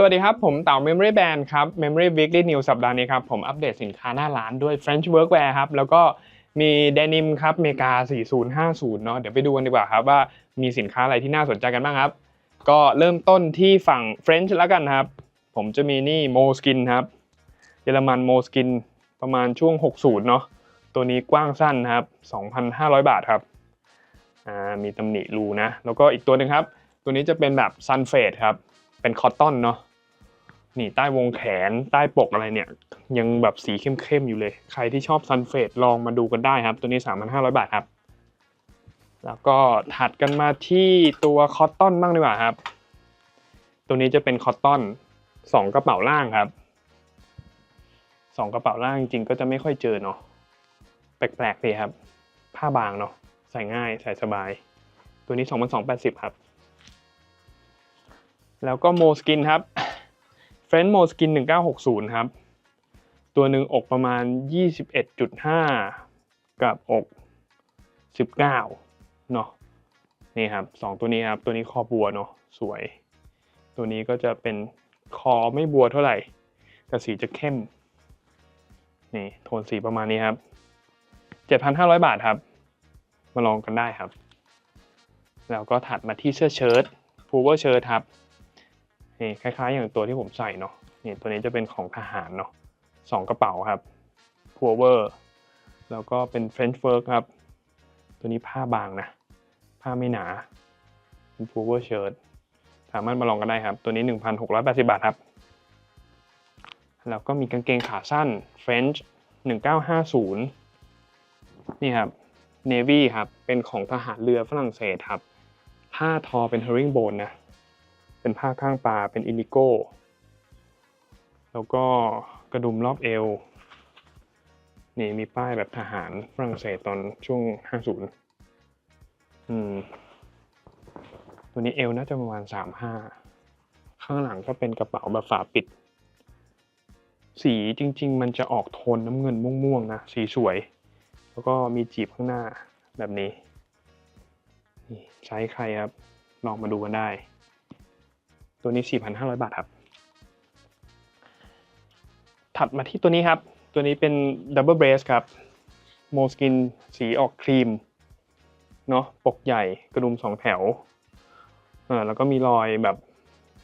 สวัสดีครับ ผมเต่า Memory Band ครับ Memory Weekly News สัปดาห์นี้ครับ ผมอัปเดตสินค้าหน้าร้านด้วย French Workwear ครับ แล้วก็มีเดนิมครับเมกา 4050 เนาะเดี๋ยวไปดูกันดีกว่าครับ ว่ามีสินค้าอะไรที่น่าสนใจกันบ้างครับ ก็เริ่มต้นที่ฝั่ง French แล้วกันครับ ผมจะมีนี่ Moleskine ครับ เยอรมัน Moleskine ประมาณช่วง 60 เนาะตัวนี้กว้างสั้นครับ 2,500 บาทครับอ่ามีตำหนิรูนะ แล้วก็อีกตัวหนึ่งครับ ตัวนี้จะเป็นแบบ Sun Fade ครับเป็นคอตตอนเนาะ นี่ใต้วงแขนใต้ปกอะไรเนี่ย ยังแบบสีเข้มๆอยู่เลย ใครที่ชอบซันเฟดลองมาดูกันได้ครับ ตัวนี้ 3,500 บาทครับ แล้วก็ถัดกันมาที่ตัวคอตตอนบ้างดีกว่าครับ ตัวนี้จะเป็นคอตตอนสองกระเป๋าล่างครับสองกระเป๋าล่างจริงๆก็จะไม่ค่อยเจอเนาะแปลกๆดีครับ ผ้าบางเนาะใส่ง่ายใส่สบาย ตัวนี้ 2,280 ครับ แล้วก็โมสกินครับ เฟรน c ์โมสกิน1960 ครับ ตัวหนึ่งอกประมาณ 21.5 กับอก 19 เนาะนี่ครับสองตัวนี้ครับ ตัวนี้คอบัวเนาะสวย ตัวนี้ก็จะเป็นคอไม่บัวเท่าไหร่ แต่สีจะเข้ม นี่โทนสีประมาณนี้ครับ 7,500 บาทครับ มาลองกันได้ครับ แล้วก็ถัดมาที่เสื้อเชิ้ตพูเวอร์เชิ้ตครับ นี่คล้ายๆ อย่างตัวที่ผมใส่เนาะนี่ตัวนี้จะเป็นของทหารเนาะสองกระเป๋าครับพัวเวอร์แล้วก็เป็น French Work ครับ ตัวนี้ผ้าบางนะ ผ้าไม่หนา เป็นพัวเวอร์เชิ้ตสามารถมาลองกันได้ครับ ตัวนี้ 1,680 บาทครับ แล้วก็มีกางเกงขาสั้น French 1950 นี่ครับ Navy ครับ เป็นของทหารเรือฝรั่งเศสครับ ผ้าทอเป็น herringbone นะ เป็นผ้าข้างปลาเป็นอิลิโก้ แล้วก็กระดุมรอบเอว นี่มีป้ายแบบทหารฝรั่งเศสตอนช่วง 50 อืม ตัวนี้เอวน่าจะประมาณ 35 ข้างหลังก็เป็นกระเป๋าแบบฝาปิด สีจริง ๆ มันจะออกโทนน้ำเงินม่วง ๆ นะ สีสวย แล้วก็มีจีบข้างหน้าแบบนี้ใช้ใครครับ ลองมาดูกันได้ ตัวนี้ 4,500 บาทครับ ถัดมาที่ตัวนี้ครับ ตัวนี้เป็น Double Brace ครับ โมสกินสีออกครีม เนาะปกใหญ่กระดุมสองแถวเออแล้วก็มีรอยแบบ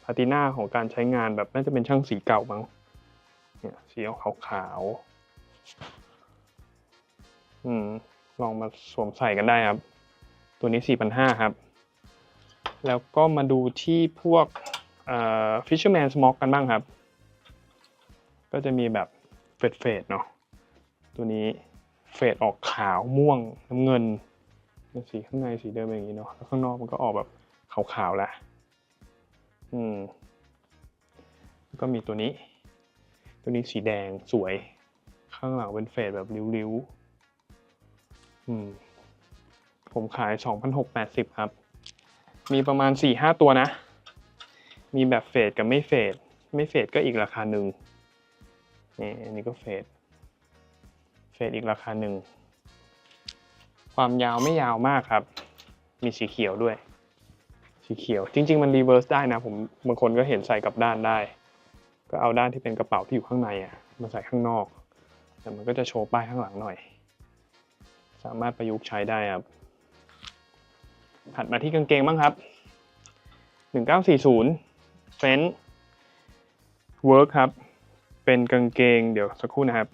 พาติน่าของการใช้งานแบบน่าจะเป็นช่างสีเก่ามั้งเนี่ยสีออกขาวๆอืมลองมาสวมใส่กันได้ครับ ตัวนี้ 4,500 ครับ แล้วก็มาดูที่พวก เอ่อ Fisherman Smock กันบ้างครับ ก็จะมีแบบเฟดเฟดเนาะตัวนี้เฟดออกขาวม่วงน้ำเงินสีข้างในสีเดิมอย่างนี้เนาะแล้วข้างนอกมันก็ออกแบบขาวๆแหละอืมแล้วก็มีตัวนี้ ตัวนี้สีแดงสวย ข้างหลังเป็นเฟดแบบริ้วๆอืมผมขาย 2,680 ครับ มีประมาณ 4-5 ตัวนะ มีแบบเฟดกับไม่เฟดไม่เฟดก็อีกราคาหนึ่งนี่อันนี้ก็เฟดเฟดอีกราคาหนึ่งความยาวไม่ยาวมากครับ มีสีเขียวด้วย สีเขียว จริง ๆ มันรีเวิร์สได้นะ ผมบางคนก็เห็นใส่กลับด้านได้ ก็เอาด้านที่เป็นกระเป๋าที่อยู่ข้างในอะมาใส่ข้างนอก แต่มันก็จะโชว์ป้ายข้างหลังหน่อย สามารถประยุกต์ใช้ได้ครับถัดมาที่กางเกงบ้างครับ 1940 เฟน Work ครับ เป็นกางเกงเดี๋ยวสักครู่นะครับ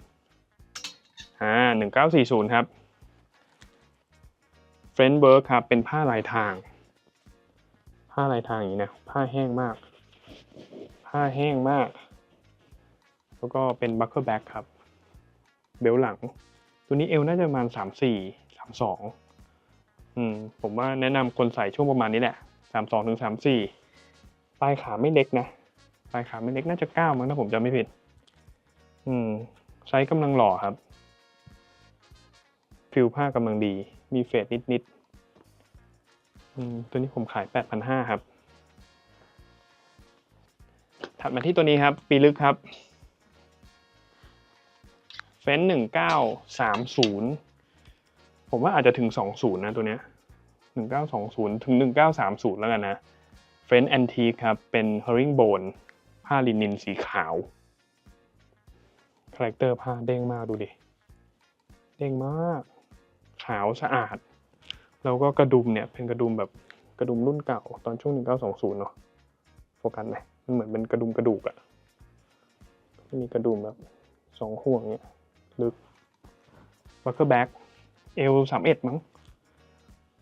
อ่า1940ครับเฟรน c ์ Work ครับเป็นผ้าลายทาง ผ้าลายทางอย่างนี้นะผ้าแห้งมาก ผ้าแห้งมาก แล้วก็เป็นบัคเกอร์แบ็กครับ เบลหลัง ตัวนี้เอวน่าจะประมาณ34 32อืมผมว่าแนะนำคนใส่ช่วงประมาณนี้แหละสามสองถึงสามสี่ ปลายขาไม่เล็กนะปลายขาไม่เล็กน่าจะเก้ามั้งถ้าผมจำไม่ผิด อืมไซส์กำลังหล่อครับ ฟิลผ้ากำลังดี มีเฟดนิดนิดๆอืมตัวนี้ผมขายแปดพันห้าครับ ถัดมาที่ตัวนี้ครับ ปีลึกครับ เฟ้นหนึ่งเก้าสามศูนย์ผมว่าอาจจะถึง20นะตัวเนี้ย1920ถึง1930แล้วกันนะ French Antique ครับ เป็น herringbone ผ้าลินินสีขาว คาแรคเตอร์ผ้าเด้งมากดูดิ เด้งมาก ขาวสะอาด แล้วก็กระดุมเนี่ย เป็นกระดุมแบบกระดุมรุ่นเก่า ตอนช่วง 1920 เนาะโฟกัสไหมมันเหมือนเป็นกระดุมกระดูกอะมีกระดุมแบบสองห่วงเนี่ยลึกบัคเกอร์แบ็กเอลสามเอ็ดมั้ง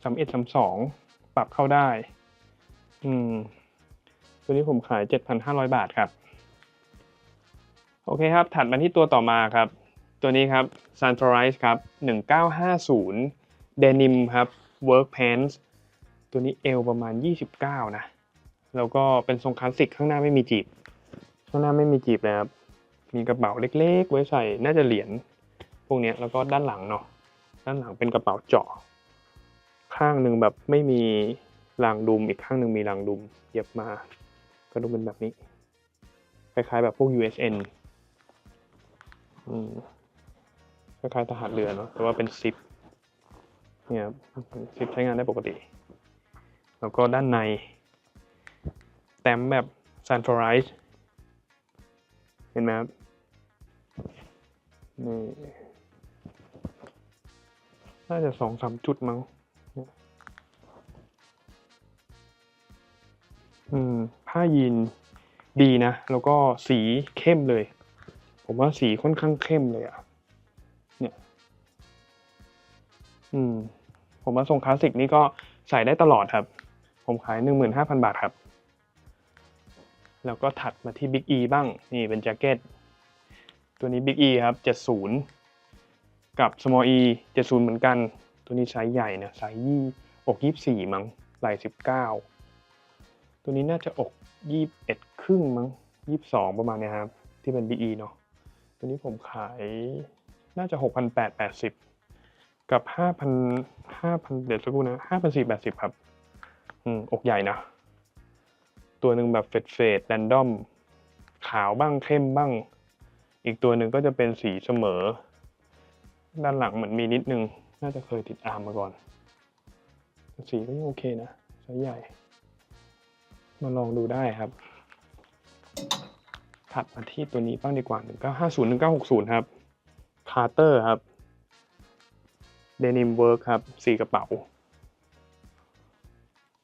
สามเอ็ดสามสองปรับเข้าได้ อืม ตัวนี้ผมขาย 7,500 บาทครับ โอเคครับ ถัดมาที่ตัวต่อมาครับ ตัวนี้ครับ Sunrise ครับ 1950 Denim ครับ Work Pants ตัวนี้เอวประมาณ 29 นะ แล้วก็เป็นทรงคลาสสิกข้างหน้าไม่มีจีบ ข้างหน้าไม่มีจีบเลยครับ มีกระเป๋าเล็กๆ ไว้ใส่ น่าจะเหรียญพวกนี้แล้วก็ด้านหลังเนาะ ด้านหลังเป็นกระเป๋าเจาะ ข้างหนึ่งแบบไม่มี รางดุมอีกข้างหนึ่งมีรางดุมเย็บมา ก็ดูเป็นแบบนี้ คล้ายๆแบบพวก USN คล้ายๆทหารเรือเนาะแต่ว่าเป็นซิปเนี่ยซิปใช้งานได้ปกติ แล้วก็ด้านใน แต้มแบบ Sunrise เห็นไหมครับนี่น่าจะสองสามจุดมั้ง ผ้ายีนดีนะ แล้วก็สีเข้มเลย ผมว่าสีค่อนข้างเข้มเลยอะเนี่ยอืมผมว่าทรงคลาสสิกนี่ก็ใส่ได้ตลอดครับ ผมขายหนึ่งหมื่นห้าพันบาทครับ แล้วก็ถัดมาที่ Big E บ้าง นี่เป็นแจ็คเก็ต ตัวนี้ Big E ครับ 70 กับ Small E 70 เหมือนกัน ตัวนี้ไซส์ใหญ่นะไซส์ยี่อก24 มั้งไหล่19 ตัวนี้น่าจะอก 21ครึ่งมั้ง22ประมาณเนี้ยครับ ที่เป็น BE เนาะตัวนี้ผมขายน่าจะ6,880กับ5,000 5,000เดี๋ยวสักครู่นะ5,480ครับ อืม อกใหญ่นะ ตัวหนึ่งแบบเฟดเฟดแรนดอม ขาวบ้างเข้มบ้าง อีกตัวหนึ่งก็จะเป็นสีเสมอ ด้านหลังเหมือนมีนิดนึง น่าจะเคยติดอาร์มมาก่อน สีก็ยังโอเคนะไซส์ใหญ่ มาลองดูได้ครับ ถัดมาที่ตัวนี้บ้างดีกว่า 1950 1960 ครับคาร์เตอร์ครับเดนิมเวิร์คครับสีกระเป๋า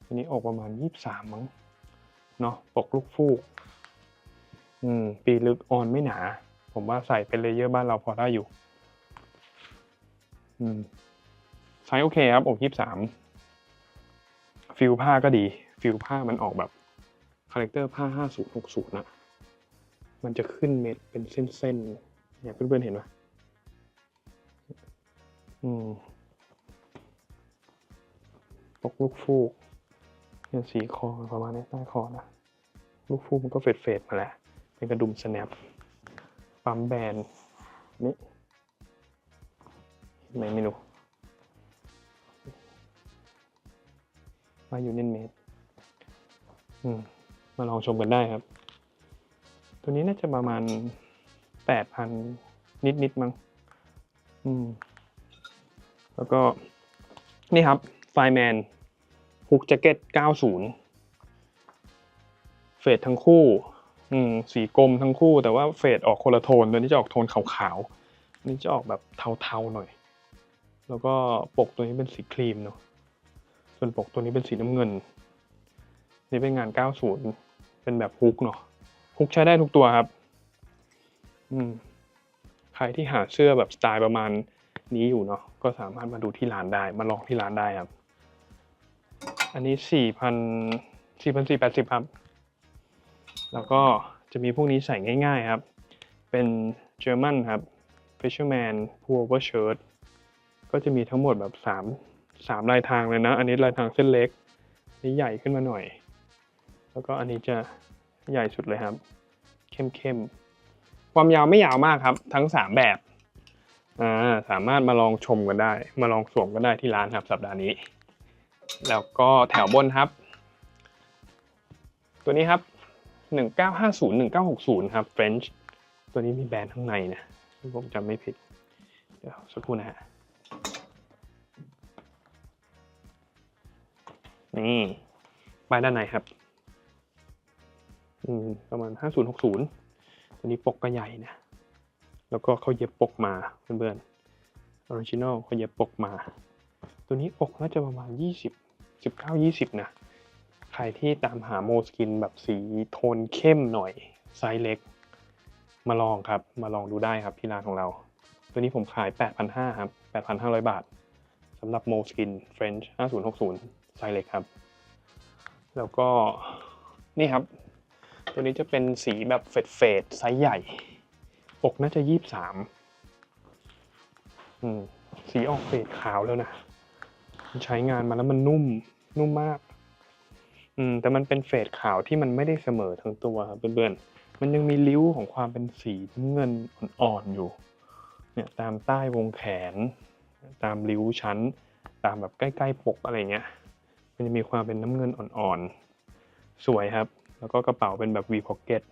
อันนี้ออกประมาณ 23 มั้งเนาะปกลูกฟูก อืม ปีลึกออนไม่หนา ผมว่าใส่เป็นเลเยอร์บ้านเราพอได้อยู่ อืมไซส์โอเคครับ อก 23 ฟิลผ้าก็ดี ฟิลผ้ามันออกแบบาแรคเตอร์ผ้า 5060 นะ มันจะขึ้นเม็ดเป็นเส้นๆเนี่ยเพื่อนๆเห็นไหมอืมปกลูกฟูกเนี่ยสีคอประมาณนี้ใต้คอนะ ลูกฟูกมันก็เฟดเฟดๆมาแล้ว เป็นกระดุมสแนปปั๊มแบนนี่เห็นไหมไม่รู้มาอยู่เน้นเมตรอืม มาลองชมกันได้ครับ ตัวนี้น่าจะประมาณแปดพันนิดนิดมั้งอืม แล้วก็นี่ครับไฟแมนฮุกแจ็คเก็ต 90 เฟดทั้งคู่ อืม สีกลมทั้งคู่ แต่ว่าเฟดออกคนละโทน ตัวนี้จะออกโทนขาวๆ อันนี้จะออกแบบเทาๆหน่อย แล้วก็ปกตัวนี้เป็นสีครีมเนาะ ส่วนปกตัวนี้เป็นสีน้ำเงิน นี่เป็นงาน 90 เป็นแบบฮุกเนาะฮุกใช้ได้ทุกตัวครับอืมใครที่หาเสื้อแบบสไตล์ประมาณนี้อยู่เนาะก็สามารถมาดูที่ร้านได้ มาลองที่ร้านได้ครับ อันนี้4,000 4,480ครับ แล้วก็จะมีพวกนี้ใส่ง่าย ๆครับ เป็นเจอร์มันครับ Fisherman Pullover Shirt ก็จะมีทั้งหมดแบบ3 3ลายทางเลยนะ อันนี้ลายทางเส้นเล็ก นี่ใหญ่ขึ้นมาหน่อย แล้วก็อันนี้จะใหญ่สุดเลยครับ เข้มๆ ความยาวไม่ยาวมากครับ ทั้ง 3 แบบอ่าสามารถมาลองชมกันได้ มาลองสวมกันได้ที่ร้านครับสัปดาห์นี้ แล้วก็แถวบนครับ ตัวนี้ครับ 1950 1960 ครับ French ตัวนี้มีแบรนด์ข้างในนะผมจำไม่ผิด เดี๋ยวสักครู่นะฮะนี่ป้ายด้านในครับ อืมประมาณห้าศูนย์หกศูนย์ตัวนี้ปกก็ใหญ่นะ แล้วก็เขาเย็บปกมาเพื่อนๆออริจินอลเขาเย็บปกมา ตัวนี้อกน่าจะประมาณยี่สิบสิบเก้ายี่สิบนะ ใครที่ตามหาโมสกินแบบสีโทนเข้มหน่อยไซส์เล็ก มาลองครับ มาลองดูได้ครับที่ร้านของเรา ตัวนี้ผมขาย 8,500 ครับ 8,500 บาทสำหรับโมสกิน French 5060 ไซส์เล็กครับ แล้วก็นี่ครับ ตัวนี้จะเป็นสีแบบเฟดเฟดๆไซส์ใหญ่ ปกน่าจะ23อืมสีออกเฟดขาวแล้วนะมันใช้งานมาแล้วมันนุ่มนุ่มมากอืมแต่มันเป็นเฟดขาวที่มันไม่ได้เสมอทั้งตัวครับเพื่อนๆ มันยังมีริ้วของความเป็นสีน้ำเงินอ่อนๆอยู่ เนี่ยตามใต้วงแขน ตามริ้วชั้น ตามแบบใกล้ๆปกอะไรเงี้ย มันจะมีความเป็นน้ำเงินอ่อนๆ สวยครับ แล้วก็กระเป๋าเป็นแบบ V pocket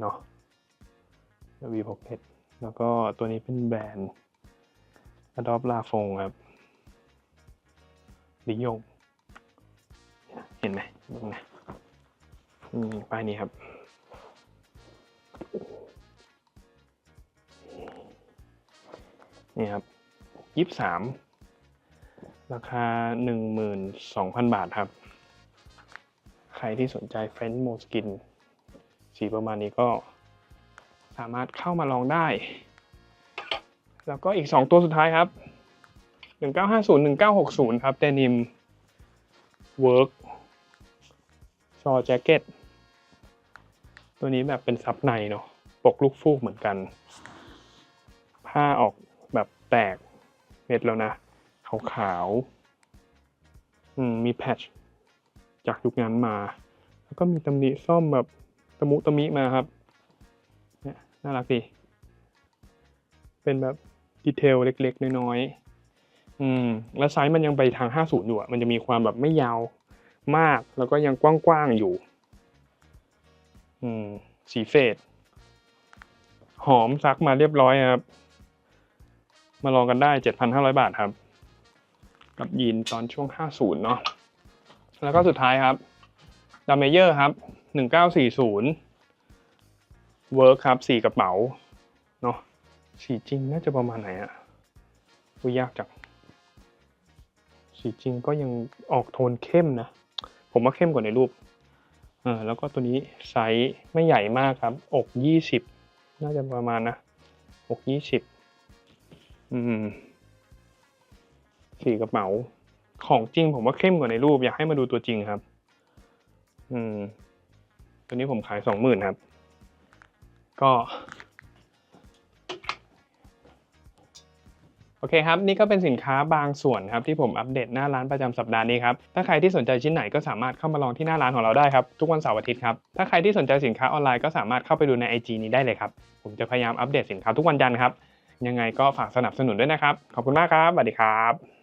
เนาะ V pocket แล้วก็ตัวนี้เป็นแบรนด์ Adobe La f o n ครับลิยงเห็นไหมนะอืมป้ายนี้ครับ นี่ครับยี่สามราคาหนึ่งหมื่นสองพันบาทครับ รที่สนใจเฟรน c h โมสกินสีประมาณนี้ก็สามารถเข้ามาลองได้ แล้วก็อีก 2 ตัวสุดท้ายครับ 1950 1960 ครับเดนิมเวิร์กชอแจ็คเก็ตตัวนี้แบบเป็นซับในเนาะปกลูกฟูกเหมือนกัน ผ้าออกแบบแตกเม็ดแล้วนะ ขาวๆมมีแพทช์ จากยุคนั้นมา แล้วก็มีตำหนิซ่อมแบบตะมุตะมิมาครับเนี่ยน่ารักดี เป็นแบบดีเทลเล็กๆ น้อยๆอืมแล้วไซส์มันยังไปทาง 50 อยู่อะมันจะมีความแบบไม่ยาวมากแล้วก็ยังกว้างๆอยู่ อืมสีเฟดหอมซักมาเรียบร้อยครับ มาลองกันได้ 7,500 บาทครับ กับยีนตอนช่วง 50 เนาะ แล้วก็สุดท้ายครับดามเมเยอร์ครับ 1940เวิร์คครับสีกระเป๋า เนาะสีจริงน่าจะประมาณไหนอะอุ้ยยากจังสีจริงก็ยังออกโทนเข้มนะ ผมว่าเข้มกว่าในรูปเออแล้วก็ตัวนี้ไซส์ไม่ใหญ่มากครับ อก 20 น่าจะประมาณนะ อก 20 อืมสีกระเป๋า ของจริง ผมว่าเข้มกว่าในรูป อยากให้มาดูตัวจริงครับ อืม ตัวนี้ผมขายสองหมื่นครับ ก็ โอเคครับ นี่ก็เป็นสินค้าบางส่วนครับ ที่ผมอัปเดตหน้าร้านประจำสัปดาห์นี้ครับ ถ้าใครที่สนใจชิ้นไหนก็สามารถเข้ามาลองที่หน้าร้านของเราได้ครับ ทุกวันเสาร์อาทิตย์ครับ ถ้าใครที่สนใจสินค้าออนไลน์ก็สามารถเข้าไปดูใน IG นี้ได้เลยครับ ผมจะพยายามอัปเดตสินค้าทุกวันจันทร์ครับ ยังไงก็ฝากสนับสนุนด้วยนะครับ ขอบคุณมากครับ สวัสดีครับ